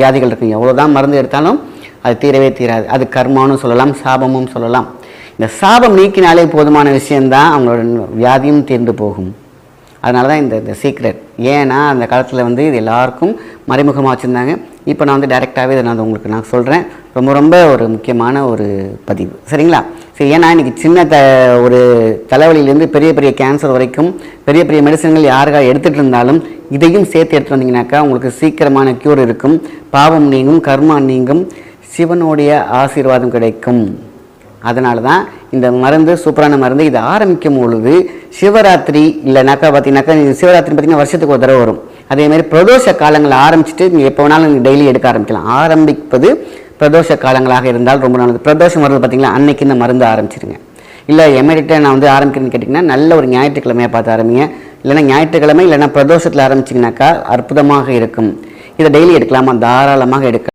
வியாதிகள் இருக்கும். எவ்வளோ தான் மருந்து எடுத்தாலும் அது தீரவே தீராது. அது கர்மான்னு சொல்லலாம் சாபமும் சொல்லலாம். இந்த சாபம் நீக்கினாலே போதுமான விஷயம்தான் அவங்களோட வியாதியும் தீர்ந்து போகும். அதனால தான் இந்த இந்த சீக்ரெட் ஏன்னா அந்த காலத்தில் வந்து இது எல்லாருக்கும் மறைமுகமாக வச்சுருந்தாங்க. இப்போ நான் வந்து டைரெக்டாகவே இதை நான் உங்களுக்கு நான் சொல்கிறேன் ரொம்ப ரொம்ப ஒரு முக்கியமான ஒரு பதிவு. சரிங்களா? சரி ஏன்னா இன்றைக்கி சின்ன த ஒரு தலைவலியிலேருந்து பெரிய பெரிய கேன்சர் வரைக்கும் பெரிய பெரிய மெடிசன்கள் யாருக்காக எடுத்துகிட்டு இருந்தாலும் இதையும் சேர்த்து எடுத்து வந்தீங்கனாக்கா உங்களுக்கு சீக்கிரமான க்யூர் இருக்கும். பாவம் நீங்கும் கர்மா நீங்கும் சிவனுடைய ஆசீர்வாதம் கிடைக்கும். அதனால தான் இந்த மருந்து சூப்பரான மருந்து இதை ஆரம்பிக்கும் பொழுது சிவராத்திரி இல்லைனாக்கா பார்த்தீங்கன்னாக்கா சிவராத்திரி பார்த்தீங்கன்னா வருஷத்துக்கு ஒரு தடவை வரும். அதே மாதிரி பிரதோஷ காலங்கள் ஆரம்பிச்சுட்டு நீங்கள் எப்போ வேணாலும் நீங்கள் டெய்லி எடுக்க ஆரம்பிக்கலாம். ஆரம்பிப்பது பிரதோஷ காலங்களாக இருந்தால் ரொம்ப நல்லது. பிரதோஷம் வருது பார்த்தீங்களா அன்னைக்கு இந்த மருந்து ஆரம்பிச்சிருங்க. இல்லை எமரிட்ட நான் வந்து ஆரம்பிக்கிறேன்னு கேட்டிங்கன்னா நல்ல ஒரு ஞாயிற்றுக்கிழமையாக பார்த்து ஆரம்பிங்க. இல்லைன்னா ஞாயிற்றுக்கிழமை இல்லைன்னா பிரதோஷத்தில் ஆரம்பிச்சிங்கனாக்கா அற்புதமாக இருக்கும். இதை டெய்லி எடுக்கலாமா? தாராளமாக எடுக்கலாம்.